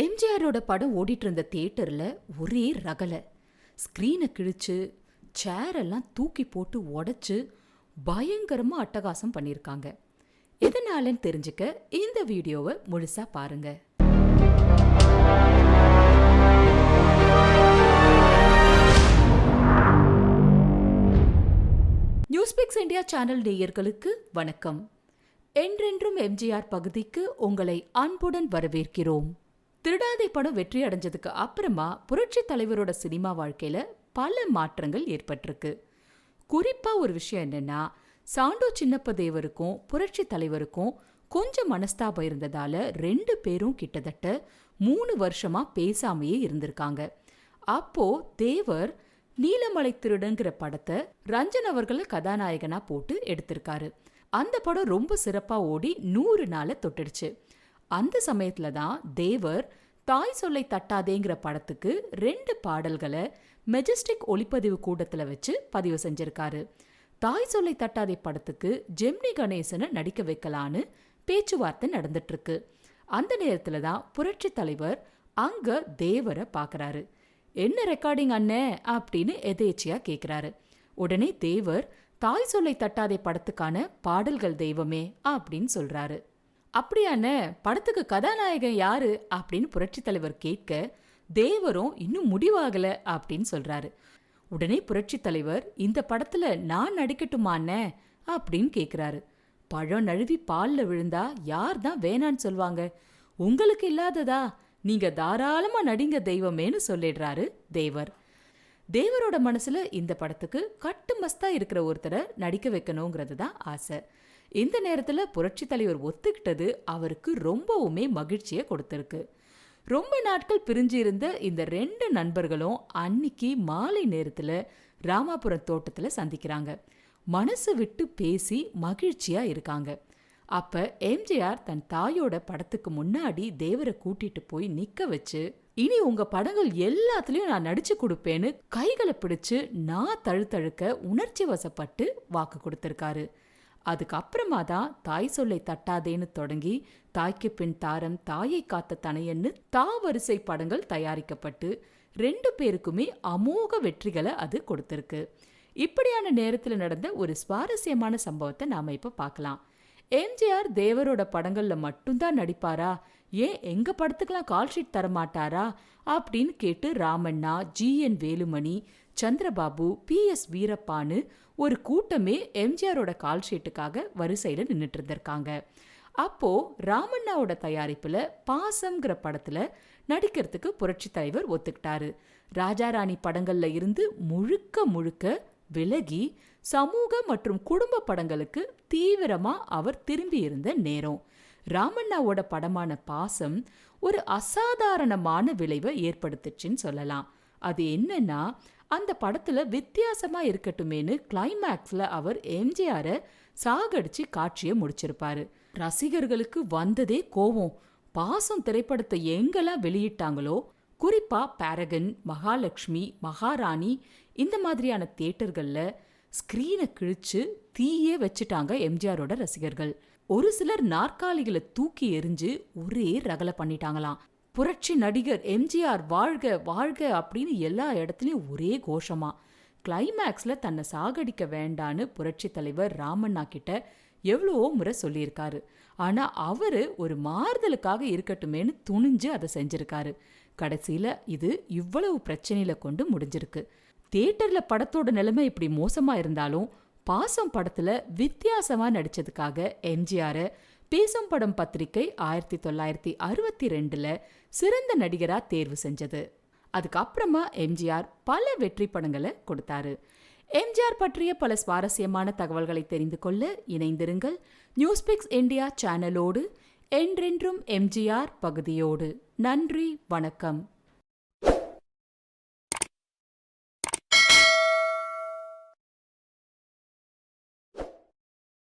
எம்ஜிஆரோட படம் ஓடிட்டு இருந்த தியேட்டரில் ஒரே ரகலை. ஸ்க்ரீனை கிழிச்சு சேரெல்லாம் தூக்கி போட்டு உடைச்சு பயங்கரமாக அட்டகாசம் பண்ணியிருக்காங்க எதனாலன்னு தெரிஞ்சுக்க இந்த வீடியோவை முழுசாக பாருங்க. நியூஸ்பிக்ஸ் இந்தியா சேனல் நேயர்களுக்கு வணக்கம். என்றென்றும் எம்ஜிஆர் பகுதிக்கு உங்களை அன்புடன் வரவேற்கிறோம். திருடாதை படம் வெற்றி அடைஞ்சதுக்கு அப்புறமா புரட்சி தலைவரோட சினிமா வாழ்க்கையில பல மாற்றங்கள் ஏற்பட்டிருக்கு. குறிப்பா ஒரு விஷயம் என்னன்னா சாண்டோ சின்னப்ப தேவருக்கும் புரட்சி தலைவருக்கும் கொஞ்சம் மனஸ்தாபம் இருந்ததால ரெண்டு பேரும் கிட்டத்தட்ட மூணு வருஷமா பேசாமையே இருந்திருக்காங்க. அப்போ தேவர் நீலமலை திருடங்கிற படத்தை ரஞ்சன் அவர்களை கதாநாயகனா போட்டு எடுத்திருக்காரு. அந்த படம் ரொம்ப சிறப்பா ஓடி நூறு நாளை தொட்டுடுச்சு. அந்த சமயத்துல தான் தேவர் தாய் சொல்லை தட்டாதேங்கிற படத்துக்கு ரெண்டு பாடல்களை மெஜஸ்டிக் ஒளிப்பதிவு கூட்டத்தில் வச்சு பதிவு செஞ்சிருக்காரு. தாய் சொல்லை தட்டாதே படத்துக்கு ஜெம்னி கணேசனை நடிக்க வைக்கலான்னு பேச்சுவார்த்தை நடந்துட்டு இருக்கு அந்த நேரத்தில் தான் புரட்சி தலைவர் அங்க தேவரை பார்க்கறாரு என்ன ரெக்கார்டிங் அண்ணே? அப்படின்னு எதேச்சியாக கேட்குறாரு உடனே தேவர் தாய் சொல்லை தட்டாதே படத்துக்கான பாடல்கள் தெய்வமே அப்படின்னு சொல்கிறாரு அப்படியாண்ணே படத்துக்கு கதாநாயகன் யாரு? அப்படின்னு புரட்சி தலைவர் கேட்க தேவரும் இன்னும் முடிவாகல அப்படின்னு சொல்றாரு. உடனே புரட்சி தலைவர் இந்த படத்துல நான் நடிக்கட்டுமாண்ணே? அப்படின்னு கேக்குறாரு. பழம் நழுவி பால்ல விழுந்தா யார் தான் வேணான்னு சொல்லுவாங்க உங்களுக்கு இல்லாததா? நீங்க தாராளமா நடிங்க தெய்வமேன்னு சொல்லிடுறாரு தேவர். தேவரோட மனசுல இந்த படத்துக்கு கட்டு மஸ்தா இருக்கிற ஒருத்தரை நடிக்க வைக்கணுங்கிறது தான் ஆசை. இந்த நேரத்துல புரட்சி தலைவர் ஒத்துக்கிட்டது அவருக்கு ரொம்பவுமே மகிழ்ச்சியை கொடுத்திருக்கு. ரொம்ப நாட்கள் பிரிஞ்சு இருந்த இந்த ரெண்டு நண்பர்களும் அன்னைக்கு மாலை நேரத்துல ராமாபுரம் தோட்டத்துல சந்திக்கிறாங்க. மனசு விட்டு பேசி மகிழ்ச்சியா இருக்காங்க. அப்ப எம்ஜிஆர் தன் தாயோட படத்துக்கு முன்னாடி தேவரை கூட்டிட்டு போய் நிக்க வச்சு இனி உங்க படங்கள் எல்லாத்துலயும் நான் நடிச்சு கொடுப்பேன்னு கைகளை பிடிச்சு நான் தழுத்தழுக்க உணர்ச்சி வசப்பட்டு வாக்கு கொடுத்திருக்காரு. அதுக்கப்புறமா தான் தாய் சொல்லை தட்டாதேன்னு தொடங்கி தாய்க்கு பின் தாரம் தாயை காத்த தனையன்னு தா வரிசை படங்கள் தயாரிக்கப்பட்டு ரெண்டு பேருக்குமே அமோக வெற்றிகளை அது கொடுத்துருக்கு. இப்படியான நேரத்தில் நடந்த ஒரு சுவாரஸ்யமான சம்பவத்தை நாம இப்போ பார்க்கலாம். எம்ஜிஆர் தேவரோட படங்கள்ல மட்டும்தான் நடிப்பாரா? ஏன் எங்க படத்துக்கெல்லாம் கால் ஷீட் தர மாட்டாரா? அப்படின்னு கேட்டு Ramanna G N Velumani Chandrababu P S வீரப்பான்னு ஒரு கூட்டமே எம்ஜிஆரோட கால் ஷீட்டுக்காக வரிசையில நின்றுட்டு இருந்திருக்காங்க. அப்போ ராமண்ணாவோட தயாரிப்புல பாசம்ங்கிற படத்துல நடிக்கிறதுக்கு புரட்சி தலைவர் ஒத்துக்கிட்டாரு. ராஜாராணி படங்கள்ல இருந்து முழுக்க முழுக்க விலகி சமூக மற்றும் குடும்ப படங்களுக்கு தீவிரமா அவர் திரும்பி இருந்த நேரம். ராமண்ணாவோட படமான பாசம் ஒரு அசாதாரணமான விளைவை ஏற்படுத்துச்சுன்னு சொல்லலாம். அது என்னன்னா அந்த படத்துல வித்தியாசமா இருக்கட்டுமேனு கிளைமேக்ஸ்ல அவர் எம்ஜிஆரை சாகடிச்சு காட்சியை முடிச்சிருப்பாரு. ரசிகர்களுக்கு வந்ததே கோவம். பாசம் திரைப்படத்தை எங்கெல்லாம் வெளியிட்டாங்களோ குறிப்பா பேரகன் மகாலட்சுமி மகாராணி இந்த மாதிரியான தியேட்டர்கள்ல ஸ்கிரீனை கிழிச்சு தீயே வச்சுட்டாங்க எம்ஜிஆரோட ரசிகர்கள். ஒரு சிலர் நாற்காலிகளை தூக்கி எறிஞ்சு ஒரே ரகலை பண்ணிட்டாங்களாம். புரட்சி நடிகர் எம்ஜிஆர் வாழ்க வாழ்க அப்படின்னு எல்லா இடத்துலையும் ஒரே கோஷமா. கிளைமேக்ஸ்ல தன்னை சாகடிக்க வேண்டான்னு புரட்சி தலைவர் ராமண்ணா கிட்ட எவ்வளவோ முறை சொல்லியிருக்காரு. ஆனா அவரு ஒரு மாறுதலுக்காக இருக்கட்டுமேன்னு துணிஞ்சு அதை செஞ்சிருக்காரு. கடைசியில இது இவ்வளவு பிரச்சனையில கொண்டு முடிஞ்சிருக்கு. தியேட்டர்ல படத்தோட நிலைமை இப்படி மோசமா இருந்தாலும் பாசம் படத்துல வித்தியாசமா நடிச்சதுக்காக எம்ஜிஆரை பேசும் படம் பத்திரிகை ஆயிரத்தி தொள்ளாயிரத்தி அறுபத்தி ரெண்டுல சிறந்த நடிகரா தேர்வு செஞ்சது. அதுக்கப்புறமா எம்ஜிஆர் பல வெற்றி படங்களை கொடுத்தாரு. எம்ஜிஆர் பற்றிய பல சுவாரஸ்யமான தகவல்களை தெரிந்து கொள்ள இணைந்திருங்கள். நியூஸ்பிக்ஸ் இந்தியா சேனலோடு என்றென்றும் எம்ஜிஆர் பகுதியோடு. நன்றி வணக்கம்.